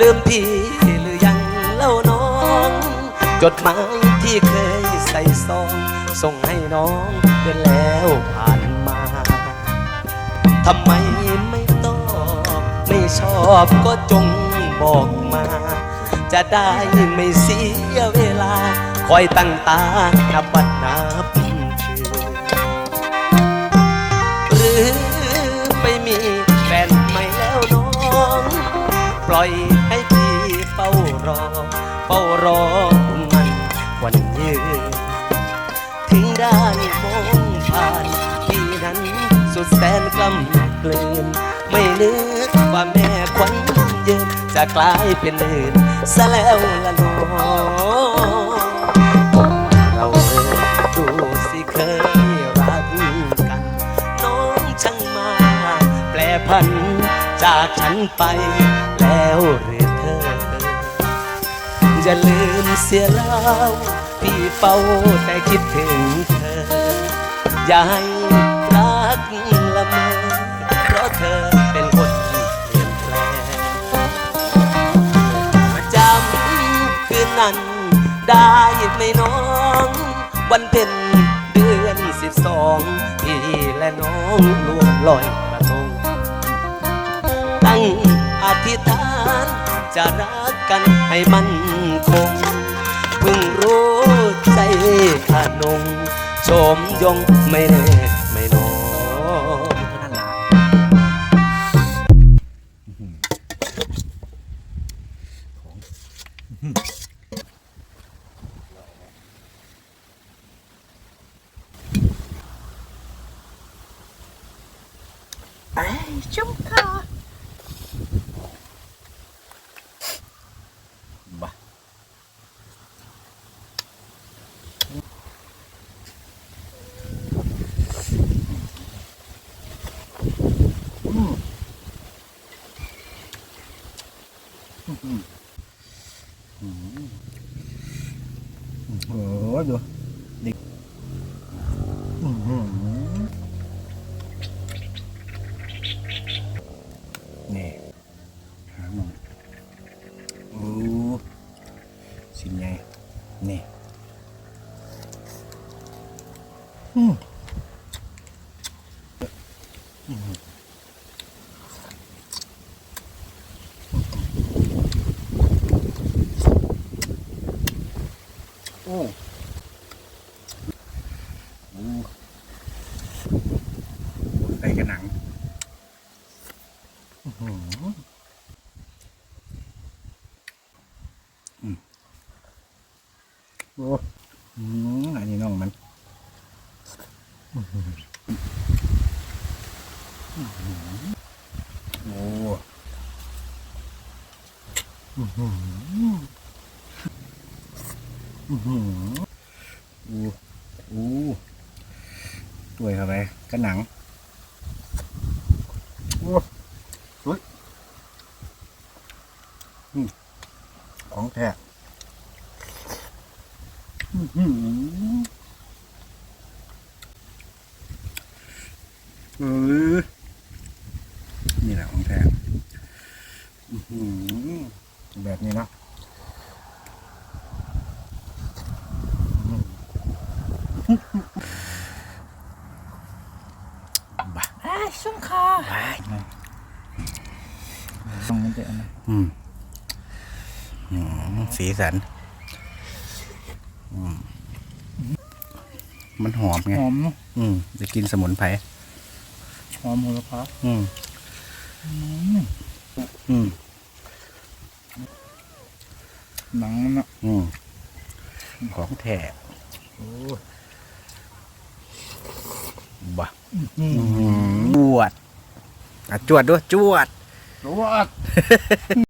ลืมพี่หรือยังเล่าน้อง จดหมายที่เคยใส่ซอง ส่งให้น้องเดือนแล้วผ่านมาทำไมไม่ตอบไม่ชอบก็จงบอกมา จะได้ไม่เสียเวลา คอยตั้งตานับวันนับคื ปล่อยให้พี่เฝ้ารอ เฝ้ารอมันวันยืน ถึงได้มองผ่านพี่นั้นสุดแสนกำกลืนไม่นึกว่าแม่ควันยืนจะกลายเป็นอื่นซะแล้วละนอเราเอ่ยดูสิเคยรักกัน น้องช่างมา แปลพันจากฉันไป แล้วหรือเธออย่าลืมเสียแล้วพี่เฝ้าแต่คิดถึงเธอ อย่าให้รักละเมอเพราะเธอเป็นคนเปลี่ยนแปลงจำคืนนั้นได้ไหมน้อง วันเพ็ญเดือนสิบสองพี่และน้องรวมลอยกระทงตั้ง อธิษฐานจะรักกันให้มันคงเพิ่งรู้ใจขานงโฉมยงไม่แน่ไม่นอนนั่นล่ะ ไอ้ชุ่มค่ะ บ้า โอ้โหดูดินี่หาหมองโอ้สิไงนี่อืมอื้อหือ โอ้โอ้ใส่กระหนังอื้อหืออืมโอ้อืมอันนี้น้องมันอื้อหืออื้อหือโอ้อื้อหืออื้อหืออู้อู้ตัวยเข้าไปกระหนังโอ้สวยของแท้อือหือเออนี่แหละของแท้อือหือแบบนี้เนาะ ไอ้ชุ่มค่ะต้องมันจะอะไรอืมอืมสีสันอืมมันหอมไง หอมเนอะอืมจะกินสมุนไพร หอมโหระพาอืม อืม หนังมันอะอืม ของแท้โอ้ บ้าจวดอะจวดด้วยจวด รู้ว่า